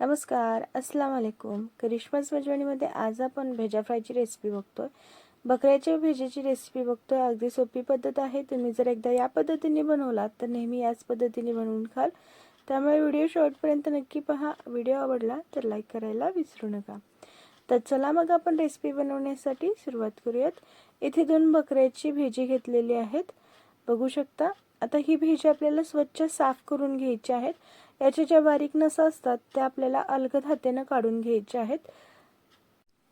नमस्कार अस्सलाम वालेकुम. करिश्मास मेजवानीमध्ये आज आपण भेजा फ्रायची रेसिपी बघतोय. बकऱ्याच्या भेजेची रेसिपी बघतोय. अगदी सोपी पद्धत आहे. तुम्ही जर एकदा या पद्धतीने बनवलात तर नेहमी याच पद्धतीने बनवून खाल. त्यामुळे व्हिडिओ शेवटपर्यंत नक्की पहा. व्हिडिओ आवडला तर लाईक करायला विसरू नका. तर चला मग आपण रेसिपी बनवण्यासाठी सुरुवात करूयात. इथे दोन बकऱ्याची भेजी घेतलेली आहेत. बघू शकता. आता ही भेजी आपल्याला स्वच्छ साफ करून घ्यायची आहेत. याच्या ज्या बारीक नसा असतात त्या आपल्याला अलगद हातेनं काढून घ्यायच्या आहेत.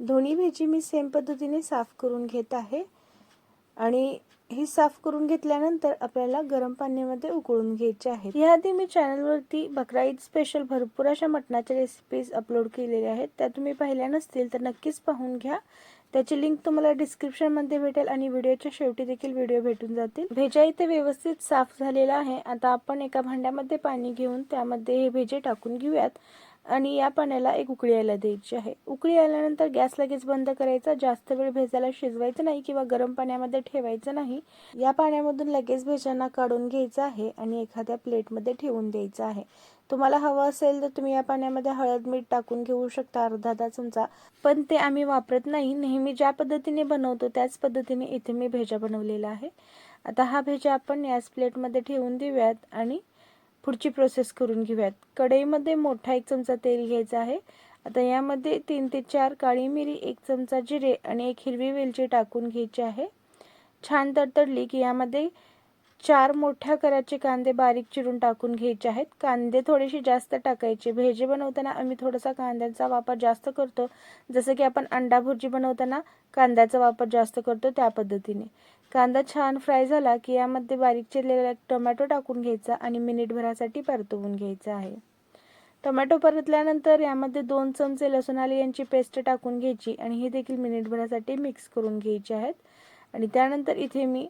दोन्ही भेजी मी सेम पद्धतीने साफ करून घेत आहे. आणि ही साफ करून घेतल्यानंतर आपल्याला गरम पाण्यामध्ये उकळून घ्यायचे आहेत. याआधी मी चॅनलवरती बकरा ईद स्पेशल भरपूर अशा मटणाच्या रेसिपीज अपलोड केलेल्या आहेत. त्या तुम्ही पाहिल्या नसतील तर नक्कीच पाहून घ्या. त्याची लिंक तुम्हाला डिस्क्रिप्शनमध्ये भेटेल आणि व्हिडिओच्या शेवटी देखील व्हिडिओ भेटून जातील. भेजा इथे व्यवस्थित साफ झालेला आहे. आता आपण एका भांड्यामध्ये पाणी घेऊन त्यामध्ये हे भेजे टाकून घेऊयात. आणि या पाण्याला एक उकळी यायला द्यायची आहे. उकळी आल्यानंतर गॅस लगेच बंद करायचा. जास्त वेळ भेजायला शिजवायचं नाही किंवा गरम पाण्यामध्ये ठेवायचं नाही. या पाण्यामधून लगेच भेजांना काढून घ्यायचं आहे आणि एखाद्या प्लेटमध्ये ठेवून द्यायचं आहे. तुम्हाला हवं असेल तर तुम्ही या पाण्यामध्ये हळद मीठ टाकून घेऊ शकता. अर्धा दहा चमचा पण ते आम्ही वापरत नाही. नेहमी ज्या पद्धतीने बनवतो त्याच पद्धतीने इथे मी भेजा बनवलेला आहे. आता हा भेजा आपण याच प्लेटमध्ये ठेवून देऊयात आणि पुढची प्रोसेस करून घेऊयात. कढईमध्ये मोठा एक चमचा तेल घ्यायचा आहे. आता यामध्ये तीन ते चार काळी मिरी एक चमचा जिरे आणि एक हिरवी वेलची टाकून घ्यायची आहे. छान तडतडली की यामध्ये चार मोठ्या कराचे कांदे बारीक चिरून टाकून घ्यायचे आहेत. कांदे थोडेसे जास्त टाकायचे. भेजे बनवताना आम्ही थोडासा कांद्याचा वापर जास्त करतो. जसं की आपण अंडा भुर्जी बनवताना कांद्याचा वापर जास्त करतो त्या पद्धतीने. कांदा छान फ्राय झाला की यामध्ये बारीक चिरलेला टोमॅटो टाकून घ्यायचा आणि मिनिटभरासाठी परतवून घ्यायचा आहे. टोमॅटो परतल्यानंतर यामध्ये दोन चमचे लसूण आले यांची पेस्ट टाकून घ्यायची आणि ही देखील मिनिटभरासाठी मिक्स करून घ्यायचे आहेत. आणि त्यानंतर इथे मी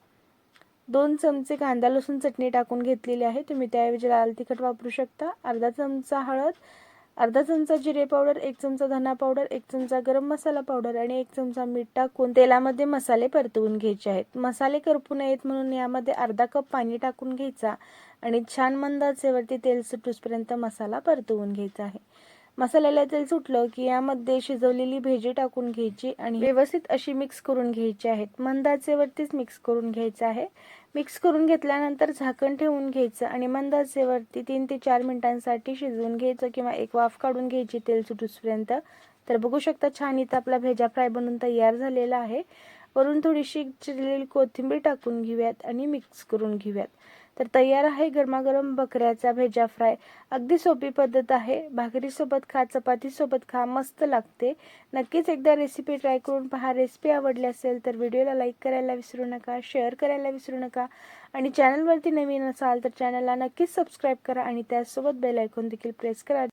दोन चमचे कांदा लसूण चटणी टाकून घेतलेली आहे. तुम्ही त्याऐवजी लाल तिखट वापरू शकता. अर्धा चमचा हळद अर्धा चमचा जिरे पावडर एक चमचा धना पावडर एक चमचा गरम मसाला पावडर आणि एक चमचा मीठ टाकून तेलामध्ये मसाले परतवून घ्यायचे आहेत. मसाले करपू नयेत म्हणून यामध्ये अर्धा कप पाणी टाकून घ्यायचा आणि छान मंदाचेवरती तेल सुटूसपर्यंत मसाला परतवून घ्यायचा आहे. मसाल्याला तेल सुटलं की यामध्ये शिजवलेली भेजी टाकून घ्यायची आणि व्यवस्थित अशी मिक्स करून घ्यायची आहेत. मंदाचेवरतीच मिक्स करून घ्यायचं आहे. मिक्स करून घेतल्यानंतर झाकण ठेवून घ्यायचं आणि मंदाचेवरती तीन ते चार मिनिटांसाठी शिजवून घ्यायचं किंवा एक वाफ काढून घ्यायची तेल सुटूसपर्यंत. तर बघू शकता छान इथं आपला भेजा फ्राय बनून तयार झालेला आहे. वरून थोडीशी चिरलेली कोथिंबीर टाकून घेऊयात आणि मिक्स करून घेऊयात. तर तयार आहे गरमागरम बकऱ्याचा भेजा फ्राय. अगदी सोपी पद्धत आहे. भाकरीसोबत खा चपातीसोबत खा मस्त लागते. नक्कीच एकदा रेसिपी ट्राय करून पहा. रेसिपी आवडली असेल तर व्हिडिओला लाईक करायला विसरू नका शेअर करायला विसरू नका. आणि चॅनलवरती नवीन असाल तर चॅनलला नक्कीच सबस्क्राईब करा आणि त्याचसोबत बेल आयकॉन देखील प्रेस करा.